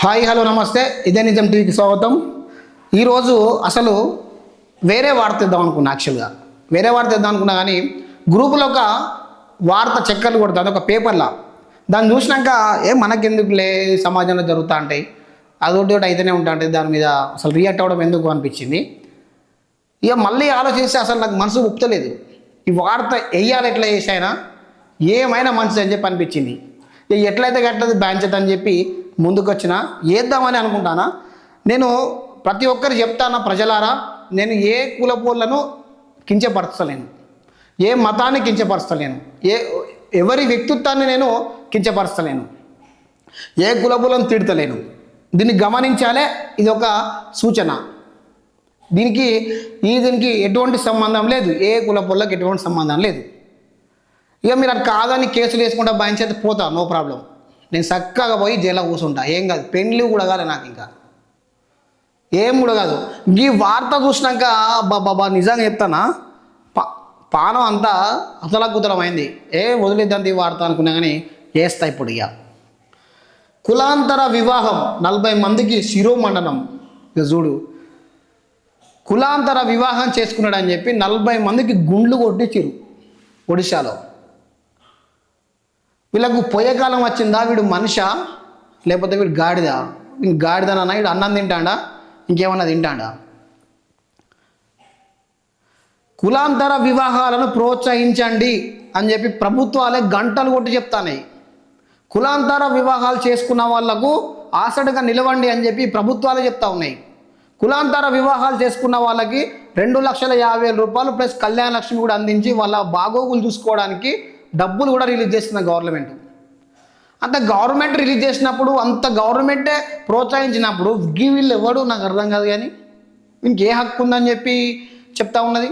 Hi hello నమస్తే. ఇదే నిజం టీవీకి స్వాగతం. ఈరోజు అసలు వేరే వార్త ఇద్దాం అనుకున్నా యాక్చువల్గా వేరే వార్త ఇద్దాం అనుకున్నా కానీ గ్రూపులో ఒక వార్త చెక్కర్లు కొడుతుంది ఒక పేపర్లా. దాన్ని చూసినాక ఏ మనకెందుకులే సమాజంలో జరుగుతూ ఉంటాయి అదొకటి ఒకటి అయితేనే ఉంటా ఉంటాయి దాని మీద అసలు రియాక్ట్ అవ్వడం ఎందుకు అనిపించింది. ఇక మళ్ళీ ఆలోచిస్తే అసలు నాకు మనసు ఒప్పుతలేదు ఈ వార్త వేయాలి ఎట్లా చేసైనా ఏమైనా మంచిది అని చెప్పి అనిపించింది. ఇక ఎట్లయితే కట్టదు బ్యాన్ అని చెప్పి ముందుకొచ్చిన వేద్దామని అనుకుంటానా? నేను ప్రతి ఒక్కరు చెప్తానా ప్రజలారా నేను ఏ కులపోళ్ళను కించపరచలేను. ఏ మతాన్ని కించపరచలేను. ఏ ఎవరి వ్యక్తిత్వాన్ని నేను కించపరచలేను. ఏ కులపులను తిడతలేను. దీన్ని గమనించాలే ఇది ఒక సూచన. దీనికి ఈ దీనికి ఎటువంటి సంబంధం లేదు. ఏ కుల ఎటువంటి సంబంధం లేదు. ఇక మీరు అది కాదని కేసులు వేసుకుంటా భయించేది పోతా నో ప్రాబ్లం. నేను చక్కగా పోయి జైల్లో కూర్చుంటా ఏం కాదు. పెండ్లి కూడా కాదు నాకు ఇంకా. ఏం కూడా కాదు. ఈ వార్త చూసినాక బాబా నిజంగా చెప్తానా? పా పానం అంతా అతలకుతలమైంది. ఏ వదిలేదండి ఈ వార్త అనుకున్నా కానీ వేస్తా ఇప్పుడు ఇక కులాంతర వివాహం నలభై మందికి శిరోమండనం. ఇక చూడు. కులాంతర వివాహం చేసుకున్నాడని చెప్పి నలభై మందికి గుండ్లు కొట్టించిరు ఒడిశాలో. వీళ్ళకు పోయే కాలం వచ్చిందా? వీడు మనిషా? లేకపోతే వీడు గాడిద? గాడిదనన్నా వీడు అన్నం తింటాడా? ఇంకేమన్నా తింటాడా? కులాంతర వివాహాలను ప్రోత్సహించండి అని చెప్పి ప్రభుత్వాలే గంటలు కొట్టి చెప్తానాయి కులాంతర వివాహాలు చేసుకున్న వాళ్ళకు ఆసడగా నిలవండి అని చెప్పి ప్రభుత్వాలే చెప్తా ఉన్నాయి. కులాంతర వివాహాలు చేసుకున్న వాళ్ళకి రెండు లక్షల యాభై వేల రూపాయలు ప్లస్ కళ్యాణ లక్ష్మి కూడా అందించి వాళ్ళ బాగోగులు చూసుకోవడానికి డబ్బులు కూడా రిలీజ్ చేస్తుంది గవర్నమెంట్. అంత గవర్నమెంట్ రిలీజ్ చేసినప్పుడు అంత గవర్నమెంటే ప్రోత్సహించినప్పుడు వీళ్ళు ఎవడు నాకు అర్థం కాదు కానీ ఇంకే హక్కు ఉందని చెప్పి చెప్తా ఉన్నది.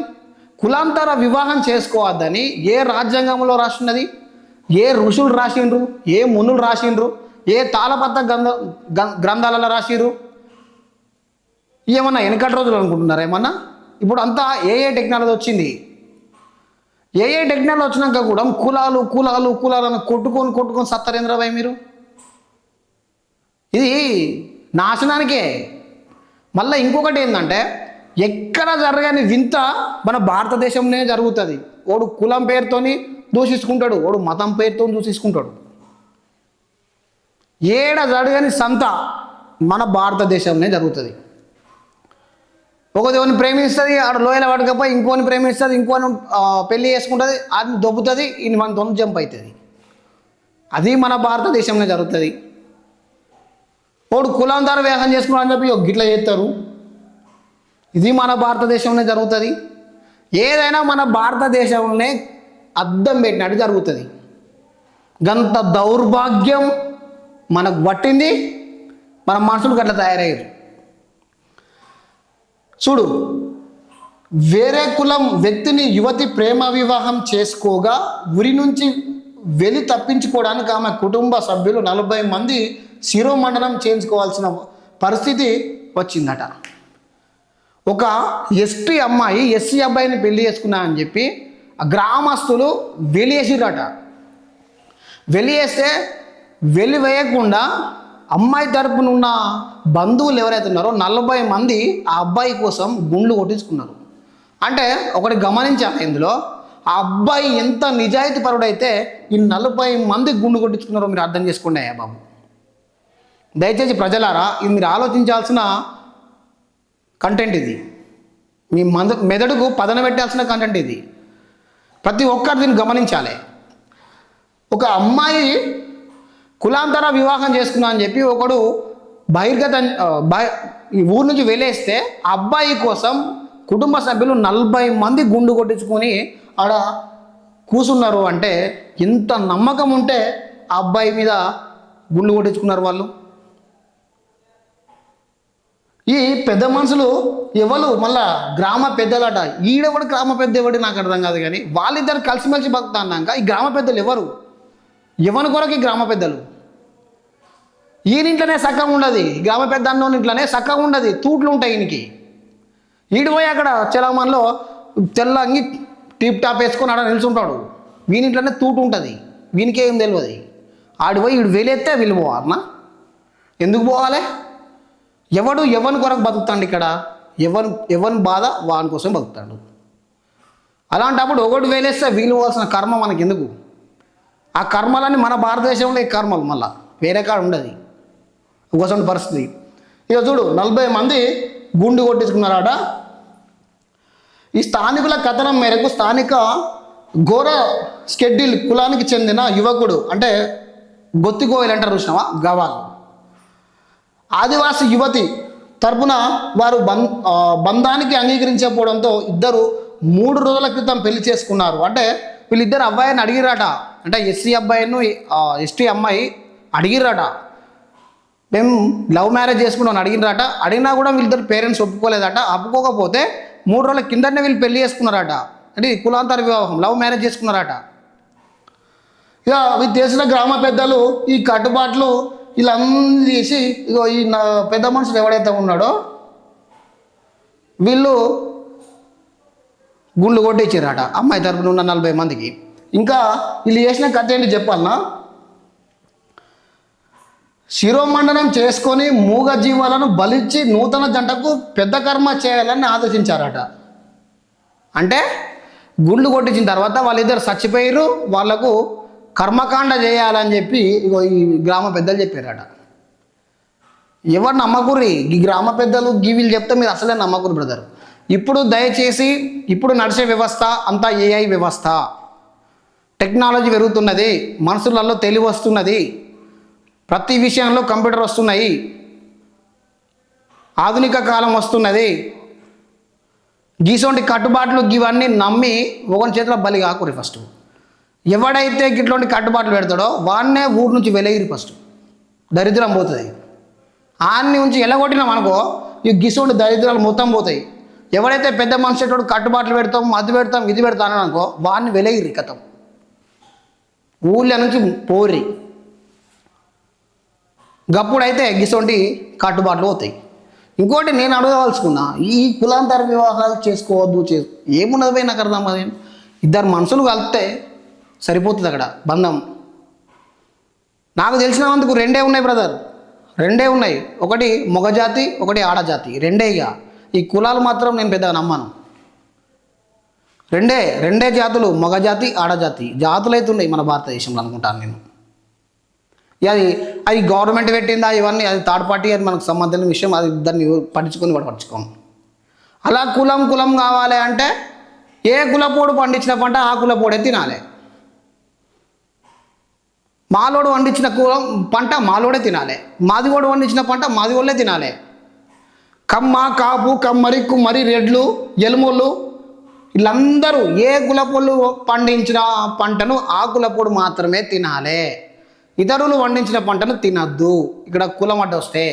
కులాంతర వివాహం చేసుకోవద్దని ఏ రాజ్యాంగంలో రాసినది ఏ ఋషులు రాసిండ్రు ఏ మునులు రాసిండ్రు ఏ తాళపత్ర గ్రంథ గ్రంథాలలో రాసిరు ఏమన్నా వెనకటి రోజులు అనుకుంటున్నారా ఏమన్నా? ఇప్పుడు అంతా ఏఏ టెక్నాలజీ వచ్చింది? ఏ ఏ టెక్నాలజీ వచ్చినాక కూడా కులాలు కులాలు కులాలు అని కొట్టుకొని కొట్టుకొని సత్తరేంద్రబాయ్ మీరు? ఇది నాశనానికే. మళ్ళీ ఇంకొకటి ఏంటంటే ఎక్కడ జరగని వింత మన భారతదేశంలోనే జరుగుతుంది. వాడు కులం పేరుతోని దూషించుకుంటాడు వాడు మతం పేరుతో దూషించుకుంటాడు ఏడ జరగని సంత మన భారతదేశంలోనే జరుగుతుంది. ఒక దేవుని ప్రేమిస్తుంది ఆడ లోయల పడకపోయి ఇంకోని ప్రేమిస్తుంది ఇంకోని పెళ్ళి చేసుకుంటుంది అది దొబ్బుతుంది ఇది మన దొంగ జంప్ అవుతుంది అది మన భారతదేశంలో జరుగుతుంది. వాడు కులాంతర వివాహం చేసుకున్నాడు అని చెప్పి ఒక గిట్ల చేస్తారు. ఇది మన భారతదేశంలో జరుగుతుంది. ఏదైనా మన భారతదేశంలోనే అద్దం పెట్టినట్టు జరుగుతుంది. గంత దౌర్భాగ్యం మనకు పట్టింది మన మనుషులు గట్ల తయారయ్యారు. చూడు వేరే కులం వ్యక్తిని యువతి ప్రేమ వివాహం చేసుకోగా ఉరి నుంచి వెలి తప్పించుకోవడానికి ఆమె కుటుంబ సభ్యులు నలభై మంది శిరోమండనం చేయించుకోవాల్సిన పరిస్థితి వచ్చిందట. ఒక ఎస్టీ అమ్మాయి ఎస్సీ అబ్బాయిని పెళ్ళి చేసుకున్నా అని చెప్పి గ్రామస్తులు వెలియేసిరట వెలియేస్తే వెలివేయకుండా అమ్మాయి తరపున ఉన్న బంధువులు ఎవరైతే ఉన్నారో నలభై మంది ఆ అబ్బాయి కోసం గుండ్లు కొట్టించుకున్నారు. అంటే ఒకటి గమనించాలి ఇందులో ఆ అబ్బాయి ఎంత నిజాయితీ పరుడైతే ఈ నలభై మంది గుండు కొట్టించుకున్నారో మీరు అర్థం చేసుకోండి అయ్యా బాబు. దయచేసి ప్రజలారా ఇది మీరు ఆలోచించాల్సిన కంటెంట్ ఇది. మీ మంద మెదడుకు పదన పెట్టాల్సిన కంటెంట్ ఇది. ప్రతి ఒక్కరు దీన్ని గమనించాలి. ఒక అమ్మాయి కులాంతర వివాహం చేసుకున్నా అని చెప్పి ఒకడు బహిర్గత ఈ ఊరు నుంచి వెళ్ళేస్తే అబ్బాయి కోసం కుటుంబ సభ్యులు నలభై మంది గుండు కొట్టించుకొని ఆడ కూసున్నారు అంటే ఎంత నమ్మకం ఉంటే ఆ అబ్బాయి మీద గుండు కొట్టించుకున్నారు వాళ్ళు. ఈ పెద్ద మనుషులు ఎవరు? మళ్ళా గ్రామ పెద్దలట. ఈడెవడు గ్రామ పెద్ద ఎవడు నాకు అర్థం కాదు కానీ వాళ్ళిద్దరు కలిసిమెలిసి బతుకుతా అన్నాక ఈ గ్రామ పెద్దలు ఎవరు? ఎవరి కొరకి గ్రామ పెద్దలు. ఈయనింట్లోనే సక్కగా ఉండదు. గ్రామ పెద్ద అన్నోని ఇంట్లోనే సక్కగా ఉండదు. తూట్లు ఉంటాయి ఈయనకి ఈడిపోయి అక్కడ చలమన్లో తెల్ల అంగి టీప్ టాప్ వేసుకొని ఆడ నిల్చుంటాడు. వీనింట్లోనే తూటు ఉంటుంది. వీనికే ఏం తెలియదు ఆడిపోయి ఈడు వీడు వేలెత్తే వీళ్ళు పోవాలన్నా ఎందుకు పోవాలి? ఎవడు ఎవరి కొరకు బతుకుతాడు ఇక్కడ? ఎవరు ఎవరి బాధ వాని కోసం బతుకుతాడు. అలాంటప్పుడు ఒకటి వేలేస్తే వీలు పోవాల్సిన కర్మ మనకి ఎందుకు ఆ కర్మలన్నీ మన భారతదేశంలో ఈ కర్మలు మళ్ళా. వేరే కాడ ఉండదు. ఒకసంటి పరిస్థితి. ఇక చూడు నలభై మంది గుండు కొట్టించుకున్నారాట. ఈ స్థానికుల కథనం మేరకు స్థానిక ఘోర స్కెడ్యూల్ కులానికి చెందిన యువకుడు అంటే గొత్తికోయలు అంటారు చూసినావా? గవాల్. ఆదివాసి యువతి తరపున వారు బం బంధానికి అంగీకరించకపోవడంతో ఇద్దరు మూడు రోజుల క్రితం పెళ్ళి చేసుకున్నారు. అంటే వీళ్ళిద్దరు అబ్బాయిని అడిగిరాట అంటే ఎస్సీ అబ్బాయిను ఎస్టీ అమ్మాయి అడిగిరాట మేము లవ్ మ్యారేజ్ చేసుకున్నాం అడిగినరాట అడిగినా కూడా వీళ్ళిద్దరు పేరెంట్స్ ఒప్పుకోలేదట. ఒప్పుకోకపోతే మూడు రోజుల కిందనే వీళ్ళు పెళ్ళి చేసుకున్నారట. అంటే కులాంతర వివాహం లవ్ మ్యారేజ్ చేసుకున్నారట. ఇక వీళ్ళు తెలిసిన గ్రామ పెద్దలు ఈ కట్టుబాట్లు వీళ్ళందరూ చేసి ఇగో ఈ పెద్ద మనుషులు ఎవడైతే ఉన్నాడో వీళ్ళు గుండ్లు కొట్టించారట అమ్మాయి తరపున ఉన్న నలభై మందికి. ఇంకా వీళ్ళు చేసిన కథ ఏంటి చెప్పాలనా? శిరోమండనం చేసుకొని మూగ జీవాలను బలిచ్చి నూతన జంటకు పెద్ద కర్మ చేయాలని ఆలోచించారట అంటే గుండు కొట్టించిన తర్వాత వాళ్ళిద్దరు చచ్చిపోయారు వాళ్ళకు కర్మకాండ చేయాలని చెప్పి ఇగో ఈ గ్రామ పెద్దలు చెప్పారట. ఎవరు నమ్మకూరి ఈ గ్రామ పెద్దలు వీళ్ళు చెప్తే మీరు అసలే నమ్మకూరు బ్రదర్ ఇప్పుడు దయచేసి ఇప్పుడు నడిచే వ్యవస్థ అంతా ఏఐ వ్యవస్థ. టెక్నాలజీ పెరుగుతున్నది మనుషులలో తెలివి వస్తున్నది ప్రతి విషయంలో కంప్యూటర్ వస్తున్నాయి ఆధునిక కాలం వస్తున్నది గీసోంటి కట్టుబాట్లు ఇవన్నీ నమ్మి ఒకని చేతిలో బలి కాకురి ఫస్ట్ ఎవడైతే ఇట్లాంటి కట్టుబాట్లు పెడతాడో వాడినే ఊరు నుంచి వెలగిరి ఫస్ట్ దరిద్రం పోతుంది. ఆన్ని ఉంచి ఎలగొట్టినాం అనుకో ఈ గిసోంటి దరిద్రాలు మొత్తం పోతాయి. ఎవడైతే పెద్ద మనిషి కట్టుబాట్లు పెడతాం అది పెడతాం ఇది పెడతాను అనుకో వాడిని వెలగిరి కథం ఊళ్ళ నుంచి పోరి గప్పుడైతే గిసొంటి కట్టుబాట్లు అవుతాయి ఇంకోటి నేను అడగవలసుకున్నా ఈ కులాంతర వివాహాలు చేసుకోవద్దు చే ఏమున్నది పోయి నాకు అర్థం అది ఇద్దరు మనుషులు కలిపితే సరిపోతుంది అక్కడ బంధం. నాకు తెలిసినందుకు రెండే ఉన్నాయి బ్రదర్ రెండే ఉన్నాయి. ఒకటి మొగజాతి ఒకటి ఆడజాతి. రెండే ఇక ఈ కులాలు మాత్రం నేను పెద్దగా నమ్మను. రెండే రెండే జాతులు మగజాతి ఆడజాతి జాతులు అయితే ఉన్నాయి మన భారతదేశంలో అనుకుంటాను నేను. అది అది గవర్నమెంట్ పెట్టిందా ఇవన్నీ అది థర్డ్ పార్టీ అది మనకు సంబంధించిన విషయం అది దాన్ని పట్టించుకొని కూడా పట్టించుకోము అలా కులం కులం కావాలి అంటే ఏ కులపోడు పండించిన పంట ఆ కులపోడే తినాలి. మాలోడు వండించిన కులం పంట మాలోడే తినాలి. మాదిగోడు వండించిన పంట మాదిగోళ్ళే తినాలి. కమ్మ కాపు కమ్మరి కుమ్మరి రెడ్లు ఎలుములు వీళ్ళందరూ ఏ కులపోళ్ళు పండించిన పంటను ఆ కులపోడు మాత్రమే తినాలి. ఇతరులు పండించిన పంటను తినద్దు. ఇక్కడ కులం అడ్డు వస్తే.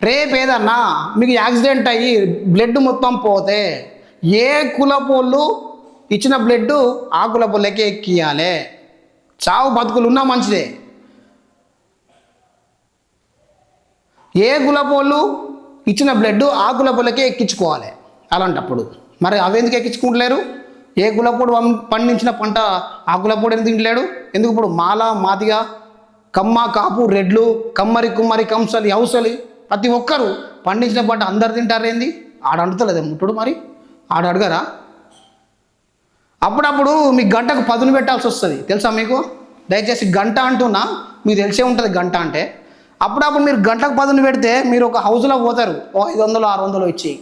రేపు ఏదన్నా మీకు యాక్సిడెంట్ అయ్యి బ్లడ్ మొత్తం పోతే ఏ కులపోళ్ళు ఇచ్చిన బ్లడ్ ఆ కులపోళ్ళకే ఎక్కియాలి. చావు బతుకులు ఉన్నా మంచిదే. ఏ కులపోళ్ళు ఇచ్చిన బ్లడ్ ఆ కులపోళ్ళకే ఎక్కించుకోవాలి అలాంటప్పుడు. మరి అవెందుకు ఎక్కించుకుంటలేరు? ఏ గులపూడు వం- పండించిన పంట ఆ గులపూడు ఎందుకు తింటలేడు? ఎందుకు ఇప్పుడు మాల మాదిగా కమ్మ కాపు రెడ్లు కమ్మరి కుమ్మరి కంసలి అవసలి ప్రతి ఒక్కరు పండించిన పంట అందరు తింటారేంది ఆడ అంటుతలేదు ముట్టుడు మరి. ఆడ అడగరా? అప్పుడప్పుడు మీకు గంటకు పదును పెట్టాల్సి వస్తుంది. తెలుసా మీకు? దయచేసి గంట అంటున్నా. మీకు తెలిసే ఉంటుంది గంట అంటే. అప్పుడప్పుడు మీరు గంటకు పదును పెడితే మీరు ఒక హౌస్లో పోతారు. ఓ ఐదు వందలు ఆరు వందలు ఇచ్చి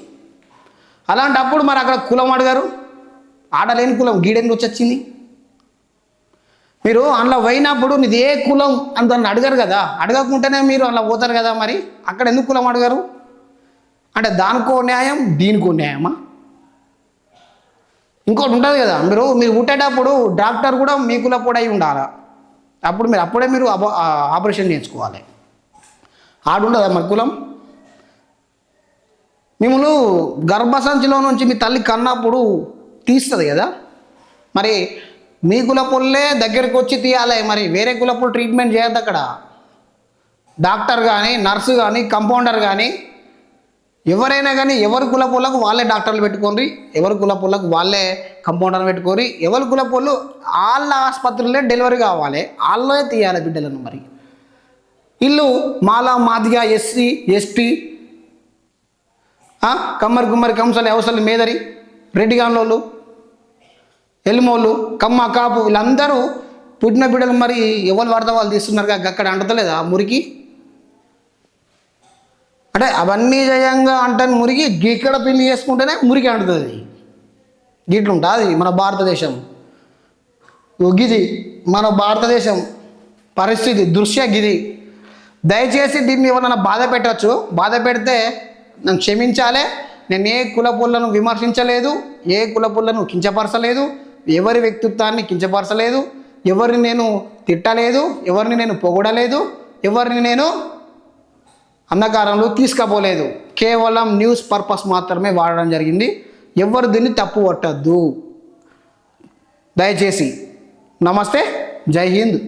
అలాంటప్పుడు మరి అక్కడ కులం అడిగారు. ఆడలేని కులం గీడెందుకు వచ్చి వచ్చింది మీరు అందులో పోయినప్పుడు నీది ఏ కులం అని దాన్ని అడగరు కదా. అడగకుంటేనే మీరు అలా పోతారు కదా మరి. అక్కడ ఎందుకు కులం అడగారు? అంటే దానికో న్యాయం దీనికో న్యాయమా? ఇంకోటి ఉంటుంది కదా. మీరు మీరు పుట్టేటప్పుడు డాక్టర్ కూడా మీ కులపోడు అయి ఉండాలి? అప్పుడు మీరు అప్పుడే మీరు అబ- ఆపరేషన్ చేయించుకోవాలి. ఆడుండదా మన కులం? మిమ్మల్ని గర్భసంచిలో నుంచి మీ తల్లి కన్నప్పుడు తీస్తుంది కదా? మరి మీ కులపుల్లే దగ్గరికి వచ్చి తీయాలి మరి వేరే కులపులు ట్రీట్మెంట్ చేయద్దు అక్కడ. డాక్టర్ కానీ నర్సు కానీ కంపౌండర్ కానీ ఎవరైనా కానీ ఎవరి కులపుల్లకు వాళ్ళే డాక్టర్లు పెట్టుకోండి ఎవరి కులపుల్లకు వాళ్ళే కంపౌండర్ పెట్టుకోరి ఎవరి కులపుల్లు వాళ్ళ ఆసుపత్రులే డెలివరీ కావాలి వాళ్ళే తీయాలి బిడ్డలను మరి. ఇల్లు మాలా మాదిగా ఎస్సీ ఎస్టీ కమ్మరి గుమ్మరి కంసలు అవసరం మేదరి రెడ్డిగాన్లోళ్ళు ఎల్మోళ్ళు కమ్మ కాపు వీళ్ళందరూ పుట్టిన బిడ్డలు మరి ఎవరు వాడతా వాళ్ళు తీస్తున్నారు కదా అక్కడ అంటలేదు ఆ మురికి? అంటే అవన్నీ జయంగా అంటాను మురికి గిక్కడ పెళ్ళి చేసుకుంటేనే మురికి అంటుతుంది. గిట్లుంటుంది మన భారతదేశం. గిది మన భారతదేశం పరిస్థితి దృశ్య గిది. దయచేసి దీన్ని ఎవరైనా బాధ పెట్టచ్చు. బాధ పెడితే నన్ను క్షమించాలే. నేను ఏ కులపులను విమర్శించలేదు ఏ కులపులను కించపరచలేదు ఎవరి వ్యక్తిత్వాన్ని కించపరచలేదు ఎవరిని నేను తిట్టలేదు ఎవరిని నేను పొగడలేదు ఎవరిని నేను అంధకారంలో తీసుకపోలేదు. కేవలం న్యూస్ పర్పస్ మాత్రమే వాడడం జరిగింది. ఎవరు దీన్ని తప్పు పట్టద్దు. దయచేసి నమస్తే. జై హింద్.